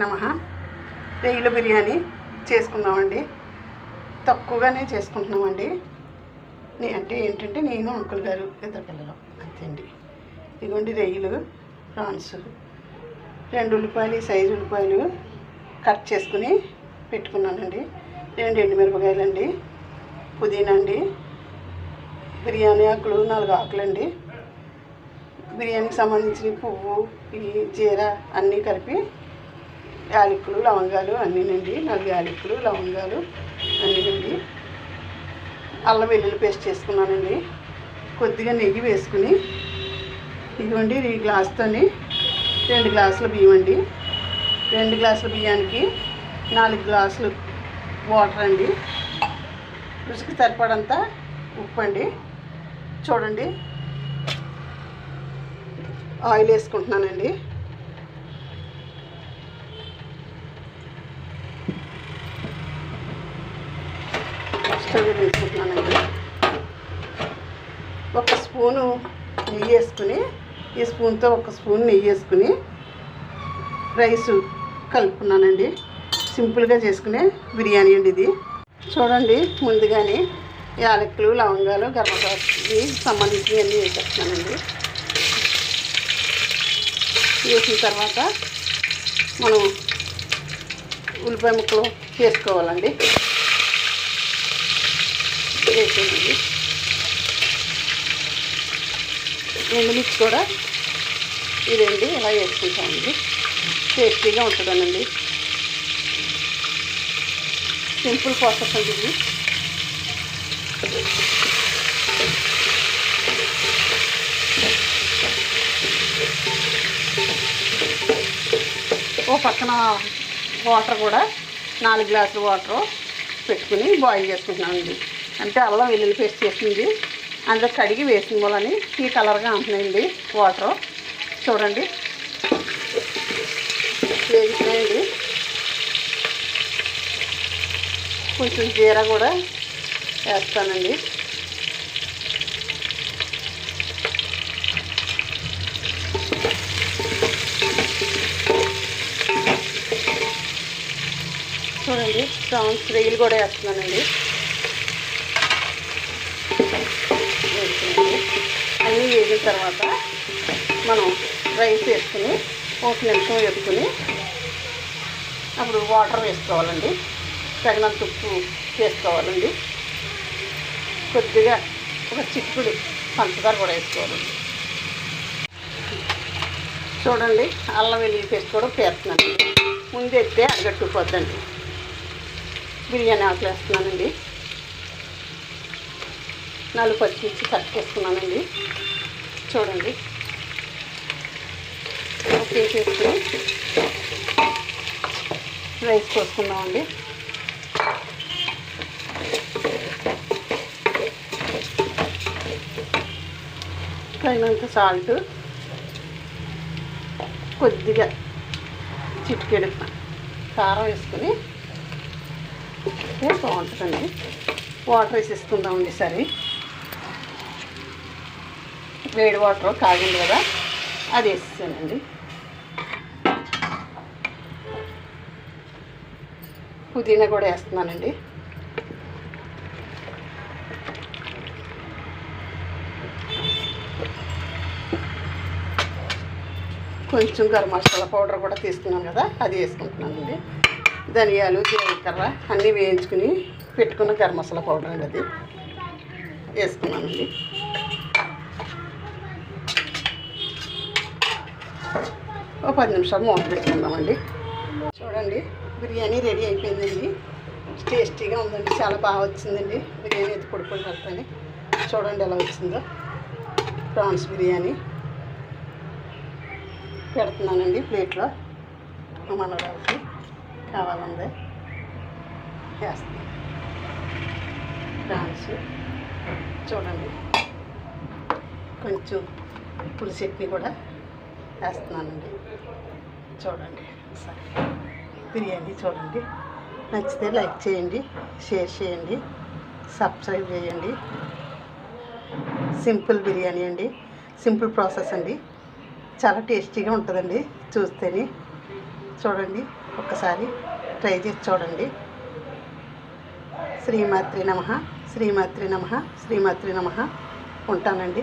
నమ. రొయ్యల బిర్యానీ చేసుకుందామండి. తక్కువగానే చేసుకుంటున్నామండి. నే- అంటే ఏంటంటే నేను అంకుల్ గారు ఇద్దరు పిల్లలు అంతే అండి ఇదిగోండి రొయ్యలు ప్రాన్స్. రెండు ఉల్లిపాయలు సైజు ఉల్లిపాయలు కట్ చేసుకుని పెట్టుకున్నానండి. రెండు ఎండుమిరపకాయలు అండి పుదీనా అండి బిర్యానీ ఆకులు నాలుగు ఆకులండి. బిర్యానీకి సంబంధించిన పువ్వు ఈ జీర అన్నీ కలిపి యాలకులు లవంగాలు అన్నీనండి నాలుగు యాలకులు లవంగాలు అన్నీనండి అల్లం వెల్లుల్లి పేస్ట్ చేసుకున్నానండి. కొద్దిగా నెయ్యి వేసుకుని ఇదిగోండి ఈ గ్లాస్తోని రెండు గ్లాసుల బియ్యం అండి. రెండు గ్లాసుల బియ్యానికి నాలుగు గ్లాసులు వాటర్ అండి. రుచికి సరిపడంత ఉప్పు అండి. చూడండి. ఆయిల్ వేసుకుంటున్నానండి. స్టవ్ వేసుకుంటున్నానండి ఒక స్పూను నెయ్యి వేసుకుని ఈ స్పూన్తో ఒక స్పూన్ నెయ్యి వేసుకుని రైస్ కలుపుకున్నానండి. సింపుల్గా చేసుకునే బిర్యానీ అండి ఇది. చూడండి ముందుగానే యాలకులు లవంగాలు గర్భపాకి సంబంధించినవన్నీ వేసేస్తున్నానండి. వేసిన తర్వాత మనం ఉల్లిపాయ ముక్కలు వేసుకోవాలండి. వేసేయండి. ఎండుమిర్చి కూడా ఈ రెండు ఇలా వేసుకుంటామండి. టేస్టీగా ఉంటుందనండి. సింపుల్ ప్రాసెస్ అండి ఇది. ఓ పక్కన వాటర్ కూడా నాలుగు గ్లాసులు వాటర్ పెట్టుకుని బాయిల్ చేసుకుంటున్నామండి. అంటే అల్లం వెల్లుల్లి పేస్ట్ చేసింది. అందులో కడిగి వేసిన వాళ్ళని ఈ కలర్గా ఉంటున్నాయండి వాటర్. చూడండి. వేగుతున్నాయండి కొంచెం జీరా కూడా వేస్తానండి. చూడండి. ప్రాన్స్ రొయ్యలు కూడా వేస్తున్నానండి. తర్వాత మనం రైస్ వేసుకుని ఒక నిమిషం వేసుకుని అప్పుడు వాటర్ వేసుకోవాలండి. తగినంత ఉప్పు వేసుకోవాలండి. కొద్దిగా ఒక చిక్కుడు పంచదార కూడా వేసుకోవాలండి. చూడండి అల్లం వెల్లుల్లి పేస్ట్ కూడా పేస్తున్నాను ముందు ఎత్తే అగ్గట్టుకుపోద్దండి బిర్యానీ ఆకులు వేస్తున్నానండి. నాలుగు పచ్చిమిర్చి కట్ చేసుకున్నానండి. చూడండి. ఓకే చేసుకుని రైస్ పోసుకుందామండి. తగినంత సాల్ట్ కొద్దిగా చిటికెడు కారం వేసుకుని బాగుంటుందండి. వాటర్ వేసేసుకుందామండి సరే వేడి వాటర్ కాగింది కదా అది వేసేసానండి. పుదీనా కూడా వేస్తున్నానండి. కొంచెం గరం మసాలా పౌడర్ కూడా తీసుకున్నాను కదా అది వేసుకుంటున్నానండి. ధనియాలు జీలకర్ర అన్నీ వేయించుకుని పెట్టుకున్న గరం మసాలా పౌడర్ అండి అది. వేసుకున్నానండి. ఒక పది నిమిషాలు మూత పెట్టుకుందామండి. చూడండి బిర్యానీ రెడీ అయిపోయిందండి. టేస్టీగా ఉందండి చాలా బాగా వచ్చిందండి. బిర్యానీ అయితే పొడి పొడి చూడండి ఎలా వచ్చిందో. ప్రాన్స్ బిర్యానీ. పెడుతున్నానండి ప్లేట్లో. మా మనవరాలకి కావాలంది. వేస్తాను ప్రాన్స్. చూడండి. కొంచెం పులి చట్నీ కూడా. వేస్తున్నానండి. చూడండి సరే బిర్యానీ చూడండి. నచ్చితే లైక్ చేయండి షేర్ చేయండి సబ్స్క్రైబ్ చేయండి. సింపుల్ బిర్యానీ అండి సింపుల్ ప్రాసెస్ అండి. చాలా టేస్టీగా ఉంటుందండి చూస్తేనే. చూడండి ఒక్కసారి ట్రై చేసి చూడండి. శ్రీమాత్రి నమ శ్రీమాత్రి నమ శ్రీమాత్రి నమ. ఉంటానండి.